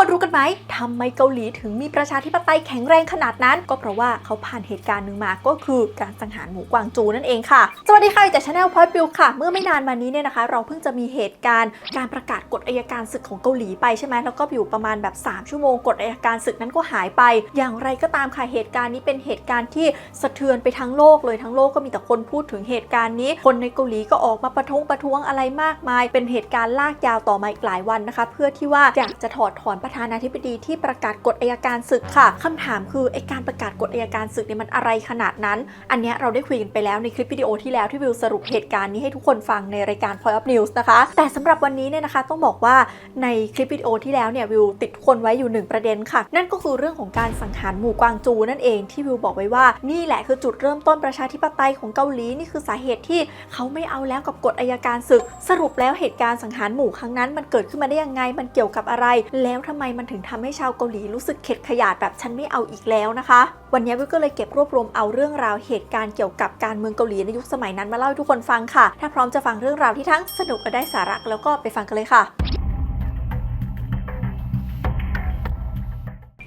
คนรู้กันไหมทำไมเกาหลีถึงมีประชาธิปไตยแข็งแรงขนาดนั้น ก็เพราะว่าเขาผ่านเหตุการณ์หนึ่งมาก็คือการสังหารหมูกวางจูนั่นเองค่ะ สวัสดีค่ะจากชาแนลพอยบิวค่ะ เมื่อไม่นานมานี้เนี่ยนะคะ เราเพิ่งจะมีเหตุการณ์การประกาศกฎอัยการศึกของเกาหลีไปใช่ไหมแล้วก็อยู่ประมาณแบบ 3 ชั่วโมงกฎอัยการศึกนั้นก็หายไป อย่างไรก็ตามค่ะเหตุการณ์นี้เป็นเหตุการณ์ที่สะเทือนไปทั้งโลกเลยทั้งโลกก็มีแต่คนพูดถึงเหตุการณ์นี้ คนในเกาหลีก็ออกมาประท้วงประท้วงอะไรมากมาย เป็นเหตุการณ์ลากยาวต่อมาอีกหลายวันนะคะ เพื่อที่ว่าอยากจะถอดถอนประธานาธิบดีที่ประกาศกฎอัยการศึกค่ะคำถามคือไอการประกาศกฎอัยการศึกเนี่ยมันอะไรขนาดนั้น อันเนี้ยเราได้คุยกันไปแล้วในคลิปวิดีโอที่แล้วที่วิวสรุปเหตุการณ์นี้ให้ทุกคนฟังในรายการ Point of News นะคะ แต่สำหรับวันนี้เนี่ยนะคะต้องบอกว่าในคลิปวิดีโอที่แล้วเนี่ยวิวติดคนไว้อยู่หนึ่งประเด็นค่ะ นั่นก็คือเรื่องของการสังหารหมู่กวางจูนั่นเองที่วิวบอกไว้ว่านี่แหละคือจุดเริ่มต้นประชาธิปไตยของเกาหลีนี่คือสาเหตุที่เขาไม่เอาแล้วกับกฎอัยการศึก สรุปแล้วเหตุการณ์สังหารหมู่ครั้งนั้นมันเกิดขึ้นมาได้ยังไงมันเกี่ยวกับอะไร แล้วทำไมมันถึงทำให้ชาวเกาหลีรู้สึกเข็ดขยาดแบบฉันไม่เอาอีกแล้วนะคะ วันนี้วิวก็เลยเก็บรวบรวมเอาเรื่องราวเหตุการณ์เกี่ยวกับการเมืองเกาหลีในยุคสมัยนั้นมาเล่าให้ทุกคนฟังค่ะ ถ้าพร้อมจะฟังเรื่องราวที่ทั้งสนุกและได้สาระแล้วก็ไปฟังกันเลยค่ะ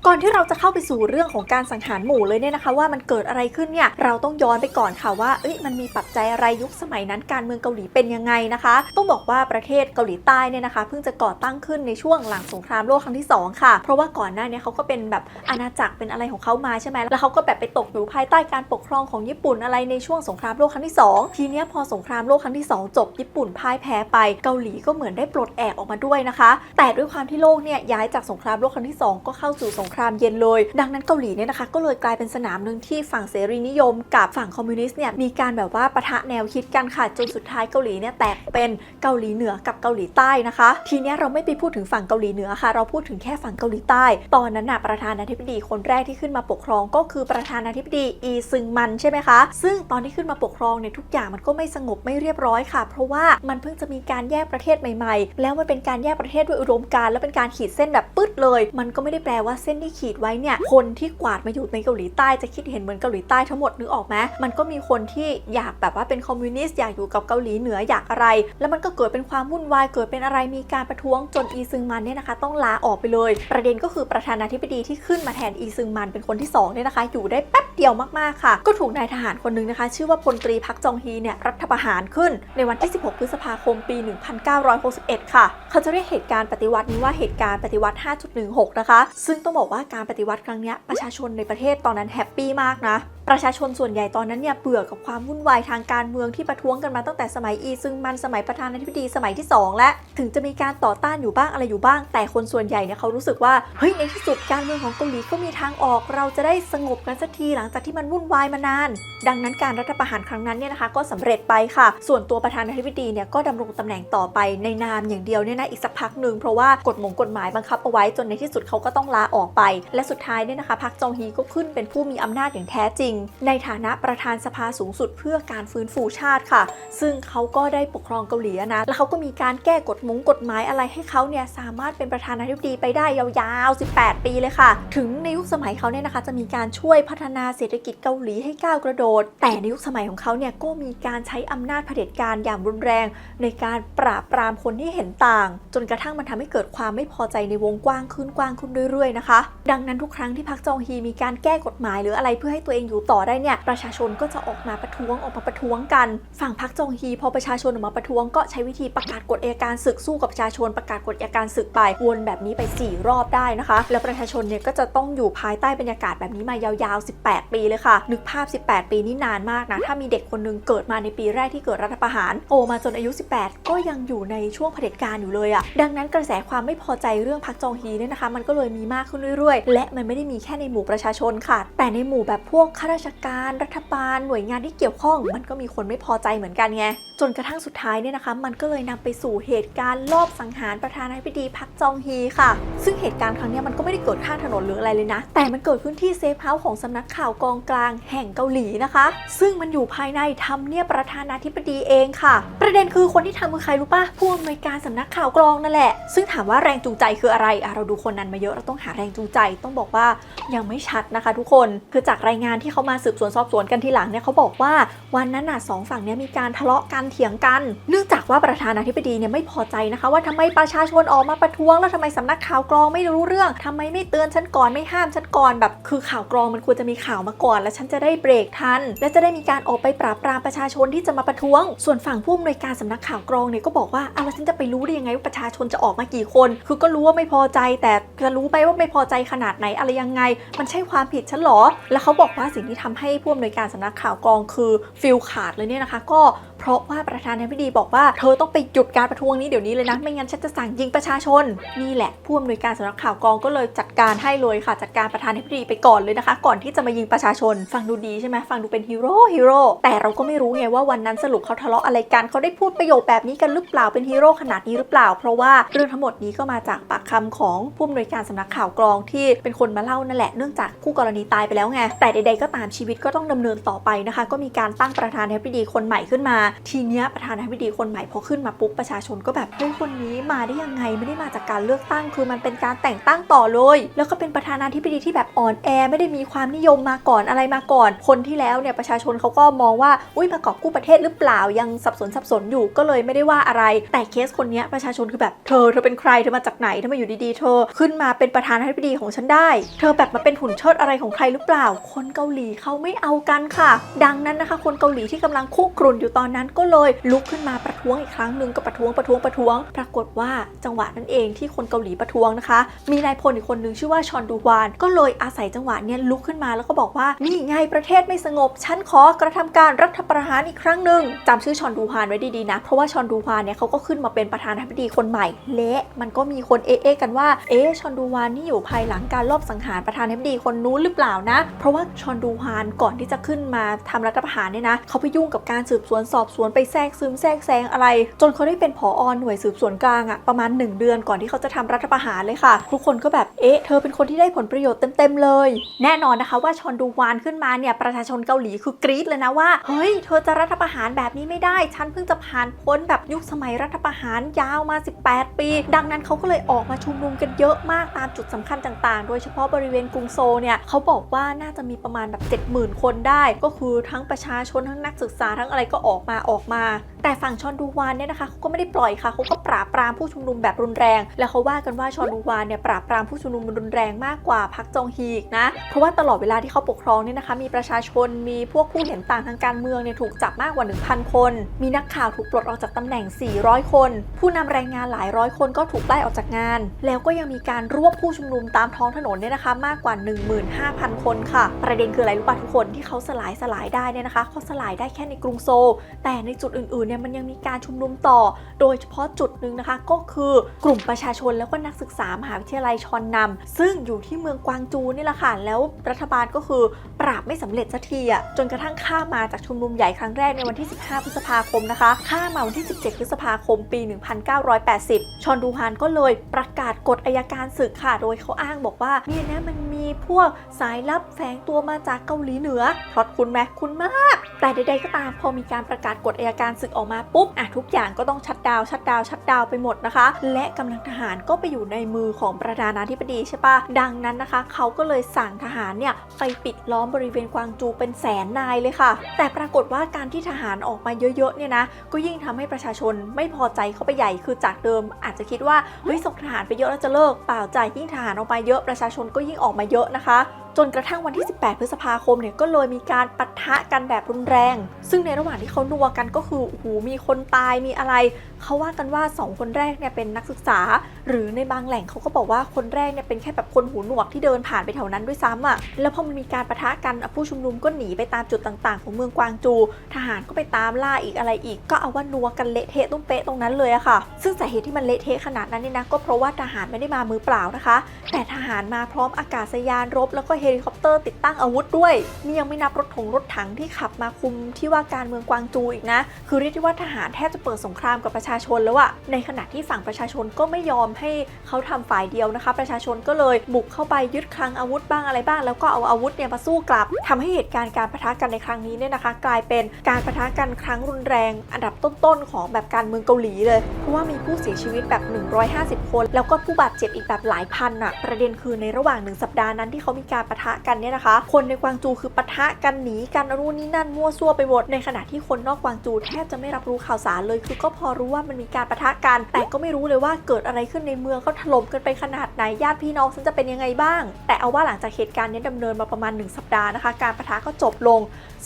ก่อนที่เราจะเข้าไปสู่เรื่องของการสังหารหมู่เลยเนี่ยนะคะ ว่ามันเกิดอะไรขึ้นเนี่ยเราต้องย้อนไปก่อนค่ะว่าเอ้ยมันมีปัจจัยอะไรยุคสมัยนั้นการเมืองเกาหลีเป็นยังไงนะคะ ต้องบอกว่าประเทศเกาหลีใต้เนี่ยนะคะ เพิ่งจะก่อตั้งขึ้นในช่วงหลังสงครามโลกครั้งที่สองค่ะ เพราะว่าก่อนหน้านี้เขาก็เป็นแบบอาณาจักรเป็นอะไรของเขามาใช่ไหมแล้วเขาก็แบบไปตกอยู่ภายใต้การปกครองของญี่ปุ่นอะไรในช่วงสงครามโลกครั้งที่สองทีเนี้ยพอสงครามโลกครั้งที่สองจบญี่ปุ่นพ่ายแพ้ไปเกาหลีก็เหมือนได้ปลดแอกออกมาด้วยนะคะ แต่ด้วยความที่โลกเนี่ยย้ายจากสงครามโลกครั้งที่สองก็เข้าสู่สงครามเย็นเลย ดังนั้นเกาหลีเนี่ยนะคะ ก็เลยกลายเป็นสนามหนึ่งที่ฝั่งเสรีนิยม กับฝั่งคอมมิวนิสต์เนี่ยมีการแบบว่าปะทะแนวคิดกันค่ะจนสุดท้ายเกาหลีเนี่ยแตกเป็นเกาหลีเหนือกับเกาหลีใต้นะคะ ทีเนี้ยเราไม่ไปพูดถึงฝั่งเกาหลีเหนือค่ะ เราพูดถึงแค่ฝั่งเกาหลีใต้ ตอนนั้นน่ะประธานาธิบดีคนแรกที่ขึ้นมาปกครองก็คือประธานาธิบดีอีซึงมันใช่ไหมคะ ซึ่งตอนที่ขึ้นมาปกครองเนี่ยทุกอย่างมันก็ไม่สงบไม่เรียบร้อยค่ะ เพราะว่ามันเพิ่งจะมีการแยกประเทศใหม่ ๆ แล้วมันเป็นการแยกประเทศด้วยอุดมการณ์และเป็นการขีดเส้นแบบปึ๊ดเลย มันก็ไม่ได้แปลว่าเส้นที่ขีดไว้เนี่ยคนที่กวาดมาอยู่ในเกาหลีใต้จะคิดเห็นเหมือนเกาหลีใต้ทั้งหมดนึกออกไหมมันก็มีคนที่อยากแบบว่าเป็นคอมมิวนิสต์อยากอยู่กับเกาหลีเหนืออยากอะไร แล้วมันก็เกิดเป็นความวุ่นวายเกิดเป็นอะไรมีการประท้วงจนอีซึงมันเนี่ยนะคะ ต้องลาออกไปเลย ประเด็นก็คือประธานาธิบดีที่ขึ้นมาแทนอีซึงมันเป็นคนที่สองเนี่ยนะคะ อยู่ได้แป๊บเดียวมากๆค่ะ ก็ถูกนายทหารคนหนึงนะคะ ชื่อว่าพลตรีพักจองฮีเนี่ยรัฐประหารขึ้นในวันที่ 16 พฤษภาคมปี 1961 ค่ะ เขาจะเรียกเหตุการณ์ปฏิวัตินี้ว่าเหตุการณ์ปฏิวัติ 5.16 นะคะ ซึ่งต้องบอกว่าการปฏิวัติครั้งนี้ประชาชนในประเทศตอนนั้นแฮปปี้มากนะ ประชาชนส่วนใหญ่ตอนนั้นเนี่ยเบื่อกับความวุ่นวายทางการเมืองที่ประท้วงกันมาตั้งแต่สมัยอีซึงมันสมัยประธานาธิบดีสมัยที่ 2 และ ถึงจะมีการต่อต้านอยู่บ้างอะไรอยู่บ้าง แต่คนส่วนใหญ่เนี่ยเขารู้สึกว่าเฮ้ยในที่สุดการเมืองของเกาหลีก็มีทางออก เราจะได้สงบกันสักทีหลังจากที่มันวุ่นวายมานาน ดังนั้นการรัฐประหารครั้งนั้นเนี่ยนะคะ ก็สำเร็จไปค่ะ ส่วนตัวประธานาธิบดีเนี่ยก็ดำรงตำแหน่งต่อไปในนามอย่างเดียวเนี่ยนะอีกสักพักหนึ่งเพราะว่ากฎหมงกฎหมายบังคับเอาไว้จนในที่สุดเขาก็ต้องลาออกไป และสุดท้ายเนี่ยนะคะพักจองฮีก็ขึ้นเป็นผู้มีอำนาจอย่างแท้จริงในฐานะประธานสภาสูงสุดเพื่อการฟื้นฟูชาติค่ะ ซึ่งเขาก็ได้ปกครองเกาหลีนะ แล้วเขาก็มีการแก้กฎมงกฎหมายอะไรให้เขาเนี่ยสามารถเป็นประธานาธิบดีไปได้ยาวๆ 18 ปีเลยค่ะ ถึงในยุคสมัยเขาเนี่ยนะคะ จะมีการช่วยพัฒนาเศรษฐกิจเกาหลีให้ก้าวกระโดด แต่ในยุคสมัยของเขาเนี่ยก็มีการใช้อำนาจเผด็จการอย่างรุนแรง ในการปราบปรามคนที่เห็นต่าง จนกระทั่งมันทำให้เกิดความไม่พอใจในวงกว้างขึ้นกว้างขึ้นเรื่อยๆนะคะ ดังนั้นทุกครั้งที่พรรคจองฮีมีการแก้กฎหมายหรืออะไรเพื่อให้ตัวเองอยู่ต่อได้เนี่ยประชาชนก็จะออกมาประท้วงออกมาประท้วงกัน ฝั่งพรรคจองฮีพอประชาชนออกมาประท้วงก็ใช้วิธีประกาศกฎอัยการศึกสู้กับประชาชนประกาศกฎอัยการศึกไปวนแบบนี้ไป 4 รอบได้นะคะ แล้วประชาชนเนี่ยก็จะต้องอยู่ภายใต้บรรยากาศแบบนี้มายาวๆ 18 ปีเลยค่ะ นึกภาพ 18 ปีนี่นานมากนะ ถ้ามีเด็กคนหนึงเกิดมาในปีแรกที่เกิดรัฐประหารโตมาจนอายุ 18 ก็ยังอยู่ในช่วงเผด็จการอยู่เลยอะดังนั้นกระแสความไม่พอใจเรื่องพรรคจองฮีเนี่ยนะคะ มันก็เลยมีมากขึ้นเรื่อยๆ และมันไม่ได้มีแค่ในหมู่ประชาชนค่ะ แต่ในหมู่แบบพวกข้าราชการรัฐบาลหน่วยงานที่เกี่ยวข้อง มันก็มีคนไม่พอใจเหมือนกันไง จนกระทั่งสุดท้ายเนี่ยนะคะ มันก็เลยนำไปสู่เหตุการณ์ลอบสังหารประธานาธิบดีพักจองฮีค่ะ ซึ่งเหตุการณ์ครั้งนี้มันก็ไม่ได้เกิดข้างถนนหรืออะไรเลยนะ แต่มันเกิดขึ้นที่เซฟเฮาส์ของสำนักข่าวกองกลางแห่งเกาหลีนะคะ ซึ่งมันอยู่ภายในทำเนียบประธานาธิบดีเองค่ะ ประเด็นคือคนที่ทำคือใครรู้ปะผู้อำนวยการสำนักข่าวกรองนั่นแหละ ซึ่งถามว่าแรงจูงใจคืออะไรอะเราดูคนนั้นมาเยอะเราต้องหาแรงจูงใจ ต้องบอกว่ายังไม่ชัดนะคะ ทุกคนคือจากรายงานที่เขามาสืบสวนสอบสวนกันทีหลังเนี่ยเขาบอกว่าวันนั้นน่ะสองฝั่งเนี้ยมีการทะเลาะกันเถียงกัน เนื่องจากว่าประธานาธิบดีเนี่ยไม่พอใจนะคะ ว่าทำไมประชาชนออกมาประท้วง แล้วทำไมสำนักข่าวกรองไม่รู้เรื่องทำไมไม่เตือนฉันก่อนไม่ห้ามฉันก่อนแบบคือข่าวกรองมันควรจะมีข่าวมาก่อน แล้วฉันจะได้เบรกทัน และจะได้มีการออกไปปราบปรามประชาชนที่จะมาประท้วง ส่วนฝั่งผู้อำนวยการสำนักข่าวกรองเนี่ยก็บอกว่าอ้าวแล้วฉันจะไปรู้ได้ยังไงว่าประชาชนจะออกมากี่คน คือก็รู้ว่าไม่พอใจ แต่จะรู้ไปว่าไม่พอใจขนาดไหนอะไรยังไง มันใช่ความผิดฉันหรอ แล้วเขาบอกว่าสิ่งที่ทำให้ผู้อำนวยการสำนักข่าวกรองคือฟิลขาดเลยเนี่ยนะคะก็ เพราะว่าประธานาธิบดีบอกว่าเธอต้องไปหยุดการประท้วงนี้เดี๋ยวนี้เลยนะ ไม่งั้นฉันจะสั่งยิงประชาชน นี่แหละผู้อำนวยการสำนักข่าวกรองก็เลยจัดการให้เลยค่ะ จัดการประธานาธิบดีไปก่อนเลยนะคะ ก่อนที่จะมายิงประชาชน ฟังดูดีใช่ไหมฟังดูเป็นฮีโร่ฮีโร่แต่เราก็ไม่รู้ไงว่าวันนั้นสรุปเขาทะเลาะอะไรกันเขาได้พูดประโยคแบบนี้กันหรือเปล่าเป็นฮีโร่ขนาดนี้หรือเปล่า เพราะว่าเรื่องทั้งหมดนี้ก็มาจากปากคำของผู้อำนวยการสำนักข่าวกรองที่เป็นคนมาเล่านั่นแหละเนื่องจากคู่กรณีตายไปแล้วไงแต่ใดๆก็ตามชีวิตก็ต้องดำเนินต่อไปนะคะ ก็มีการตั้งประธานาธิบดีคนใหม่ขึ้นมาทีเนี้ยประธานาธิบดีคนใหม่พอขึ้นมาปุ๊บประชาชนก็แบบเฮ้ยคนนี้มาได้ยังไงไม่ได้มาจากการเลือกตั้งคือมันเป็นการแต่งตั้งต่อเลย แล้วก็เป็นประธานาธิบดีที่แบบอ่อนแอไม่ได้มีความนิยมมาก่อนอะไรมาก่อน คนที่แล้วเนี่ยประชาชนเขาก็มองว่าอุ้ยมากอบกู้ประเทศหรือเปล่ายังสับสนสับสนอยู่ก็เลยไม่ได้ว่าอะไร แต่เคสคนเนี้ยประชาชนคือแบบเธอเธอเป็นใครเธอมาจากไหนทำไมอยู่ดีๆ เธอ ขึ้นมาเป็นประธานาธิบดีของฉันได้ เธอแบบมาเป็นหุ่นเชิดอะไรของใครหรือเปล่า คนเกาหลีเขาไม่เอากันค่ะ ดังนั้นนะคะ คนเกาหลีที่กำลังคุกรุ่นอยู่ตอนนั้นก็เลยลุกขึ้นมาประท้วงอีกครั้งหนึ่งก็ประท้วงประท้วงประท้วง ปรากฏว่าจังหวะนั้นเองที่คนเกาหลีประท้วงนะคะ มีนายพลอีกคนหนึ่งชื่อว่าชอนดูวาน ก็เลยอาศัยจังหวะเนี้ยลุกขึ้นมาแล้วก็บอกว่านี่ไงประเทศไม่สงบ ฉันขอกระทำการรัฐประหารอีกครั้งหนึ่งจำชื่อชอนดูฮานไว้ดีๆนะ เพราะว่าชอนดูฮานเนี่ยเขาก็ขึ้นมาเป็นประธานาธิบดีคนใหม่และมันก็มีคนเอะเอะกันว่าเอ๊ะชอนดูฮานนี่อยู่ภายหลังการลอบสังหารประธานาธิบดีคนนู้นหรือเปล่านะ เพราะว่าชอนดูฮานก่อนที่จะขึ้นมาทำรัฐประหารเนี่ยนะเขาไปยุ่งกับการสืบสวนสอบสวนไปแทรกซึมแทรกแซงอะไร จนเขาได้เป็นผอหน่วยสืบสวนกลางอะประมาณ 1 เดือนก่อนที่เขาจะทำรัฐประหารเลยค่ะ ทุกคนก็แบบเอ๊ะเธอเป็นคนที่ได้ผลประโยชน์เต็มๆเลย แน่นอนนะคะว่าชอนดูวานขึ้นมาเนี่ยประชาชนเกาหลีคือกรี๊ดเลยนะว่าเฮ้ยเธอจะรัฐประหารแบบนี้ไม่ได้ ฉันเพิ่งจะผ่านพ้นแบบยุคสมัยรัฐประหารยาวมา 18 ปี ดังนั้นเขาก็เลยออกมาชุมนุมกันเยอะมากตามจุดสำคัญต่างๆ โดยเฉพาะบริเวณกรุงโซเนี่ยเขาบอกว่าน่าจะมีประมาณแบบ 70,000 คนได้ ก็คือทั้งประชาชนทั้งนักศึกษาทั้งอะไรก็ออกมาออกมา แต่ฝั่งชอนดูวานเนี่ยนะคะเขาก็ไม่ได้ปล่อยค่ะเขาก็ปราบปรามผู้ชุมนุมแบบรุนแรง แล้วเขาว่ากันว่าชอนดูวานเนี่ยปราบปรามผู้ชุมนุมรุนแรงมากกว่าพรรคจองฮีกนะเพราะว่าตลอดเวลาที่เขาปกครองเนี่ยนะคะ มีประชาชนมีพวกผู้เห็นต่างทางการเมืองเนี่ยถูกจับมากกว่า 1,000 คน มีนักข่าวถูกปลดออกจากตำแหน่ง 400 คน ผู้นำแรงงานหลายร้อยคนก็ถูกไล่ออกจากงาน แล้วก็ยังมีการรวบผู้ชุมนุมตามท้องถนนเนี่ยนะคะมากกว่า 15,000 คนค่ะ ประเด็นคืออะไรรู้ป่ะทุกคนที่เขาสลายสลายได้เนี่ยนะคะเขาสลายได้แค่ในกรุงโซลแต่ในจุดอื่นๆเนี่ยมันยังมีการชุมนุมต่อ โดยเฉพาะจุดหนึ่งนะคะ ก็คือกลุ่มประชาชนแล้วก็นักศึกษามหาวิทยาลัยชอนนำซึ่งอยู่ที่เมืองกวางจูนี่แหละค่ะแล้วรัฐบาลก็คือปราบไม่สำเร็จสักทีอะจนกระทั่งข้ามาจากชุมนุมใหญ่ครั้งแรกในวันที่ 15 พฤษภาคมนะคะ ข้ามาวันที่ 17 พฤษภาคมปี 1980 ชอนดูฮานก็เลยประกาศกฎอายการศึกค่ะ โดยเขาอ้างบอกว่าเนี่ยนะมันมีพวกสายลับแฝงตัวมาจากเกาหลีเหนือพลอตคุณไหมคุณมาก แต่ใดๆก็ตามพอมีการประกาศกฎอายการศึกออกมาปุ๊บอะทุกอย่างก็ต้องชัดดาวชัดดาวชัดดาวไปหมดนะคะ และกำลังทหารก็ไปอยู่ในมือของประธานาธิบดีใช่ปะดังนั้นนะคะ เขาก็เลยสั่งทหารเนี่ยไปปิดล้อมบริเวณกวางจูเป็นแสนนายเลยค่ะ แต่ปรากฏว่าการที่ทหารออกมาเยอะๆเนี่ยนะก็ยิ่งทำให้ประชาชนไม่พอใจเข้าไปใหญ่คือจากเดิม อาจจะคิดว่าเฮ้ยส่งทหารไปเยอะแล้วจะเลิกเปล่าใจยิ่งทหารออกมาเยอะประชาชนก็ยิ่งออกมาเยอะนะคะจนกระทั่งวันที่ 18 พฤษภาคมเนี่ยก็เลยมีการปะทะกันแบบรุนแรง ซึ่งในระหว่างที่เขานัวกันก็คือโอ้โหมีคนตายมีอะไร เขาว่ากันว่า 2 คนแรกเนี่ยเป็นนักศึกษา หรือในบางแหล่งเขาก็บอกว่าคนแรกเนี่ยเป็นแค่แบบคนหูหนวกที่เดินผ่านไปแถวนั้นด้วยซ้ำอะแล้วพอมันมีการปะทะกันผู้ชุมนุมก็หนีไปตามจุดต่างๆ ของเมืองกวางจู ทหารก็ไปตามล่าอีกอะไรอีก ก็เอาว่านัวกันเละเทะตุ้มเป๊ะตรงนั้นเลยอะค่ะ ซึ่งสาเหตุที่มันเละเทะขนาดนั้นเนี่ยนะก็เพราะว่าทหารไม่ได้มามือเปล่านะคะ แต่ทหารมาพร้อมอากาศยานรบแล้วก็เฮลิคอปเตอร์ติดตั้งอาวุธด้วย นี่ยังไม่นับรถถงรถถังที่ขับมาคุมที่ว่าการเมืองกวางจูอีกนะ คือเรียกได้ว่าทหารแทบจะเปิดสงครามกับประชาชนแล้วอะในขณะที่ฝั่งประชาชนก็ไม่ยอมให้เขาทำฝ่ายเดียวนะคะ ประชาชนก็เลยบุกเข้าไปยึดคลังอาวุธบ้างอะไรบ้าง แล้วก็เอาอาวุธเนี่ยมาสู้กลับทำให้เหตุการณ์การปะทะกันในครั้งนี้เนี่ยนะคะ กลายเป็นการปะทะกันครั้งรุนแรง อันดับต้นๆของแบบการเมืองเกาหลีเลยเพราะว่ามีผู้เสียชีวิตแบบ 150 คน แล้วก็ผู้บาดเจ็บอีกแบบหลายพันอะประเด็นคือในระหว่างหนึ่งสัปดาห์นั้นที่เขามีการปะทะกันเนี่ยนะคะ คนในกวางจูคือปะทะกันหนีกันนู่นนี่นั่นมั่วซั่วไปหมด ในขณะที่คนนอกกวางจูแทบจะไม่รับรู้ข่าวสารเลย คือก็พอรู้ว่ามันมีการปะทะกัน แต่ก็ไม่รู้เลยว่าเกิดอะไรขึ้นในเมืองเขาถล่มกันไปขนาดไหนญาติพี่น้องฉันจะเป็นยังไงบ้าง แต่เอาว่าหลังจากเหตุการณ์นี้ดำเนินมาประมาณ 1 สัปดาห์นะคะ การปะทะก็จบลง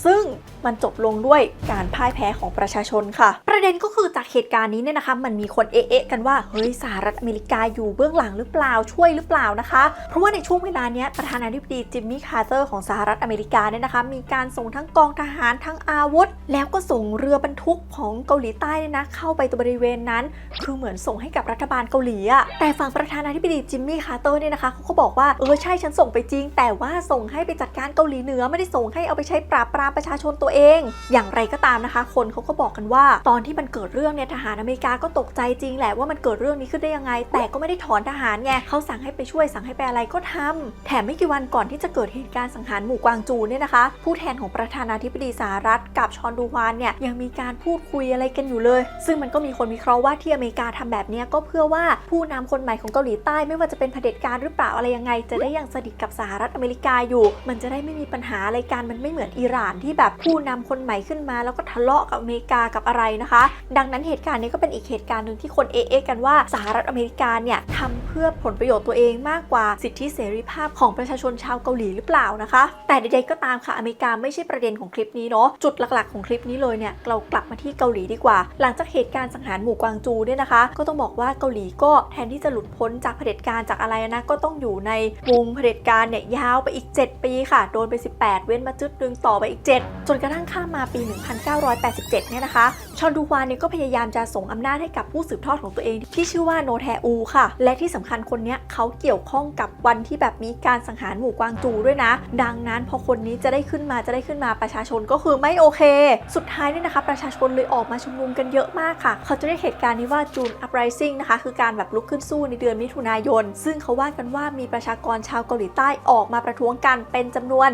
ซึ่งมันจบลงด้วยการพ่ายแพ้ของประชาชนค่ะ ประเด็นก็คือจากเหตุการณ์นี้เนี่ยนะคะ มันมีคนเอ๊ะกันว่าเฮ้ยสหรัฐอเมริกาอยู่เบื้องหลังหรือเปล่าช่วยหรือเปล่านะคะ เพราะว่าในช่วงเวลาเนี้ยประธานาธิบดีจิมมี่คาร์เตอร์ของสหรัฐอเมริกาเนี่ยนะคะ มีการส่งทั้งกองทหารทั้งอาวุธ แล้วก็ส่งเรือบรรทุกของเกาหลีใต้เนี่ยนะเข้าไปตรงบริเวณนั้น คือเหมือนส่งให้กับรัฐบาลเกาหลีอะแต่ฝั่งประธานาธิบดีจิมมี่คาร์เตอร์เนี่ยนะคะเขาก็บอกว่าเออใช่ฉันส่งไปจริง แต่ว่าส่งให้ไปจัดการเกาหลีเหนือไม่ได้ส่งให้เอาไปใช้ปราบปรามประชาชนตัวเอง อย่างไรก็ตามนะคะ คนเขาก็บอกกันว่า ตอนที่มันเกิดเรื่องเนี่ยทหารอเมริกาก็ตกใจจริงแหละว่ามันเกิดเรื่องนี้ขึ้นได้ยังไง แต่ก็ไม่ได้ถอนทหารไงเขาสั่งให้ไปช่วยสั่งให้ไปอะไรก็ทำแถมไม่กี่วันก่อนที่จะเกิดเหตุการณ์สังหารหมู่กวางจูเนี่ยนะคะ ผู้แทนของประธานาธิบดีสหรัฐกับชอนดูฮวานเนี่ยยังมีการพูดคุยอะไรกันอยู่เลย ซึ่งมันก็มีคนวิเคราะห์ว่าที่อเมริกาทำแบบนี้ก็เพื่อว่าผู้นำคนใหม่ของเกาหลีใต้ไม่ว่าจะเป็นเผด็จการหรือเปล่าอะไรยังไง จะได้ยังสนิทกับสหรัฐอเมริกาอยู่ มันจะได้ไม่มีปัญหาอะไรกันมันไม่เหมือนอิหร่านที่แบบผู้นำคนใหม่ขึ้นมา แล้วก็ทะเลาะกับอเมริกากับอะไรนะคะ ดังนั้นเหตุการณ์นี้ก็เป็นอีกเหตุการณ์หนึ่งที่คนเอะๆกันว่าสหรัฐอเมริกาเนี่ยทำเพื่อผลประโยชน์ตัวเองมากกว่าสิทธิเสรีภาพของประชาชนชาวเกาหลีหรือเปล่านะคะ แต่ใดๆก็ตามค่ะอเมริกาไม่ใช่ประเด็นของคลิปนี้เนาะจุดหลักๆของคลิปนี้เลยเนี่ยเรากลับมาที่เกาหลีดีกว่า หลังจากเหตุการณ์สังหารหมู่กวางจูเนี่ยนะคะ ก็ต้องบอกว่าเกาหลีก็แทนที่จะหลุดพ้นจากเผด็จการจากอะไรนะก็ต้องอยู่ในวงเผด็จการเนี่ยยาวไปอีก 7 ปีค่ะ โดนไป 18 เว้นมาจุดหนึงต่อไปอีก 7 จนกระทั่งข้ามมาปี 1987 เนี่ยนะคะชอนดูฮวานเนี่ยก็พยายามจะส่งอำนาจให้กับผู้สืบทอดของตัวเอง ที่ชื่อว่าโนแทอูค่ะ และที่สำคัญคนเนี้ยเขาเกี่ยวข้องกับวันที่แบบมีการสังหารหมู่กวางจูด้วยนะ ดังนั้นพอคนนี้จะได้ขึ้นมาจะได้ขึ้นมาประชาชนก็คือไม่โอเค สุดท้ายเนี่ยนะคะ ประชาชนเลยออกมาชุมนุมกันเยอะมากค่ะ เขาจะเรียกเหตุการณ์นี้ว่าจูนอัปไรซิ่งนะคะคือการแบบลุกขึ้นสู้ในเดือนมิถุนายน ซึ่งเขาว่ากันว่ามีประชากรชาวเกาหลีใต้ออกมาประท้วงกันเป็นจำนวน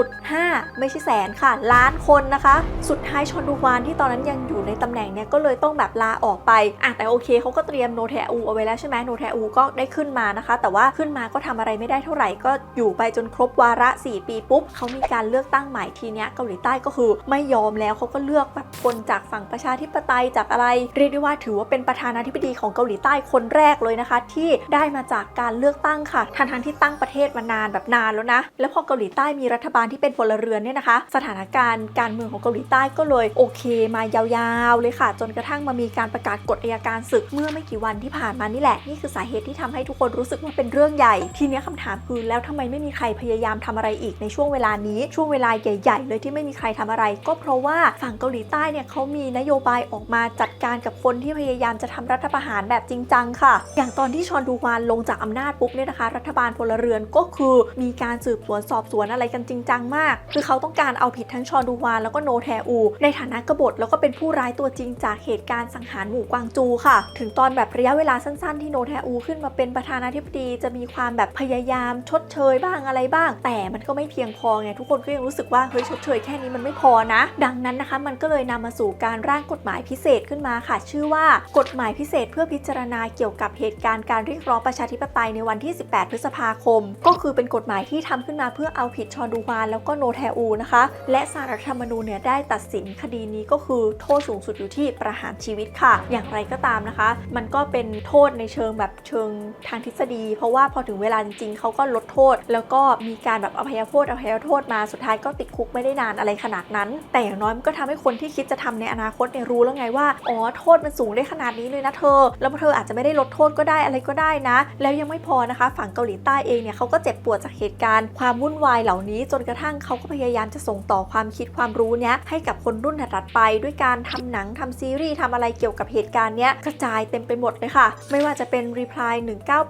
1.5 ไม่ใช่แสนค่ะ ล้านคนนะคะ สุดท้ายชอนดูฮวานที่ตอนนั้นยังอยู่ในตำแหน่งเนี่ยก็เลยต้องแบบลาออกไปอะแต่โอเคเขาก็เตรียมโนแทอูเอาไว้แล้วใช่ไหมโนแทอูก็ได้ขึ้นมานะคะ แต่ว่าขึ้นมาก็ทำอะไรไม่ได้เท่าไหร่ก็อยู่ไปจนครบวาระ 4 ปีปุ๊บเขามีการเลือกตั้งใหม่ทีเนี้ยเกาหลีใต้ก็คือไม่ยอมแล้วเขาก็เลือกแบบคนจากฝั่งประชาธิปไตยจากอะไร เรียกได้ว่าถือว่าเป็นประธานาธิบดีของเกาหลีใต้คนแรกเลยนะคะ ที่ได้มาจากการเลือกตั้งค่ะทันทันที่ตั้งประเทศมานานแบบนานแล้วนะ แล้วพอเกาหลีใต้มีรัฐบาลที่เป็นพลเรือนเนี่ยนะคะ สถานการณ์การเมืองของเกาหลีใต้ก็เลยโอเค มายาวๆเลยค่ะ จนกระทั่งมามีการประกาศกฎอัยการศึกเมื่อไม่กี่วันที่ผ่านมานี่แหละนี่คือสาเหตุที่ทำให้ทุกคนรู้สึกว่าเป็นเรื่องใหญ่ ทีเนี้ยคำถามคือแล้วทำไมไม่มีใครพยายามทำอะไรอีกในช่วงเวลานี้ช่วงเวลาใหญ่ๆ เลยที่ไม่มีใครทำอะไร ก็เพราะว่าฝั่งเกาหลีใต้เนี่ยเขามีนโยบายออกมาจัดการกับคนที่พยายามจะทำรัฐประหารแบบจริงจังค่ะ อย่างตอนที่ชอนดูฮวานลงจากอำนาจปุ๊บเนี่ยนะคะ รัฐบาลพลเรือนก็คือมีการสืบสวนสอบสวนอะไรกันจริงจังมาก คือเขาต้องการเอาผิดทั้งชอนดูฮวานแล้วก็โนแทอู ในฐานะกบฏแล้วก็เป็นผู้ร้ายตัวจริงจากเหตุการณ์สังหารหมู่กวางจูค่ะ ถึงตอนแบบระยะเวลาสั้นๆ ที่โนแทอูขึ้นมาเป็นประธานาธิบดีจะมีความแบบพยายามชดเชยบ้างอะไรบ้าง แต่มันก็ไม่เพียงพอไงทุกคนก็ยังรู้สึกว่าเฮ้ยชดเชยแค่นี้มันไม่พอนะ ดังนั้นนะคะ มันก็เลยนำมาสู่การร่างกฎหมายพิเศษขึ้นมาค่ะ ชื่อว่ากฎหมายพิเศษเพื่อพิจารณาเกี่ยวกับเหตุการณ์การเรียกร้องประชาธิปไตยในวันที่ 18 พฤษภาคม ก็คือเป็นกฎหมายที่ทำขึ้นมาเพื่อเอาผิดชอนดูวานแล้วก็โนแทอูนะคะ และสารรัฐธรรมนูญเนี่ยได้ตัดสินคดีนี้ก็คือโทษสูงสุดอยู่ที่ประหารชีวิตค่ะ อย่างไรก็ตามนะคะ มันก็เป็นโทษในเชิงแบบเชิงทางทฤษฎี เพราะว่าพอถึงเวลาจริงๆเขาก็ลดโทษแล้วก็มีการแบบอภัยโทษอภัยโทษมาสุดท้ายก็ติดคุกไม่ได้นานอะไรขนาดนั้น แต่อย่างน้อยมันก็ทำให้คนที่คิดจะทำในอนาคตเนี่ยรู้แล้วไงว่าอ๋อโทษมันสูงได้ขนาดนี้เลยนะเธอ แล้วเธออาจจะไม่ได้ลดโทษก็ได้อะไรก็ได้นะ แล้วยังไม่พอนะคะ ฝั่งเกาหลีใต้เองเนี่ยเขาก็เจ็บปวดจากเหตุการณ์ความวุ่นวายเหล่านี้ จนกระทั่งเขาก็พยายามจะส่งต่อความคิดความรู้เนี้ยให้กับคนรุ่นถัดไป ด้วยการทำหนังทำซีรีส์ทำอะไรเกี่ยวกับเหตุการณ์เนี้ยกระจายเต็มไปหมดเลยค่ะ ไม่ว่าจะเป็น Reply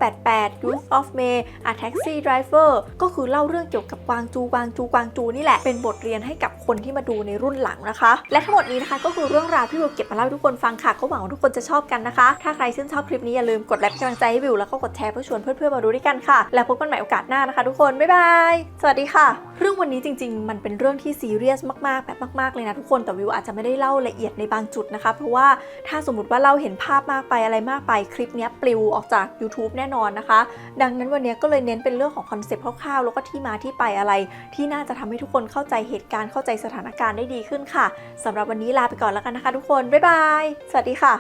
1988 Youth of May A Taxi Driver ก็คือเล่าเรื่องเกี่ยวกับกวางจูกวางจูกวางจูนี่แหละเป็นบทเรียนให้กับคนที่มาดูในรุ่นหลังนะคะ และทั้งหมดนี้นะคะก็คือเรื่องราวที่วิวเก็บมาเล่าให้ทุกคนฟังค่ะก็หวังว่าทุกคนจะชอบกันนะคะ ถ้าใครชื่นชอบคลิปนี้อย่าลืมกดไลค์เป็นกำลังใจให้วิวแล้วก็กดแชร์เพื่อชวนเพื่อนๆมาดูด้วยกันค่ะ แล้วพบกันใหม่โอกาสหน้านะคะ ทุกคนบ๊ายบายสวัสดีค่ะ เรื่องวันนี้จริง ๆ มันเป็นเรื่องที่ซีเรียสมากๆแบบมากๆเลยนะทุกคนแต่วิวอาจจะไม่ได้เล่าละเอียดในบางจุดนะคะ เพราะว่าถ้าสมมติว่าเราเห็นภาพมากไปอะไรมากไปคลิปนี้ปลิวออกจาก YouTube แน่นอนนะคะ ดังนั้นวันนี้ก็เลยเน้นเป็นเรื่องของคอนเซปปคร่าวๆ แล้วก็ที่มาที่ไปอะไร ที่น่าจะทำให้ทุกคนเข้าใจเหตุการณ์เข้าใจสถานการณ์ได้ดีขึ้นค่ะสำหรับวันนี้ลาไปก่อนแล้วกันนะคะ ทุกคนบ๊ายบายสวัสดีค่ะ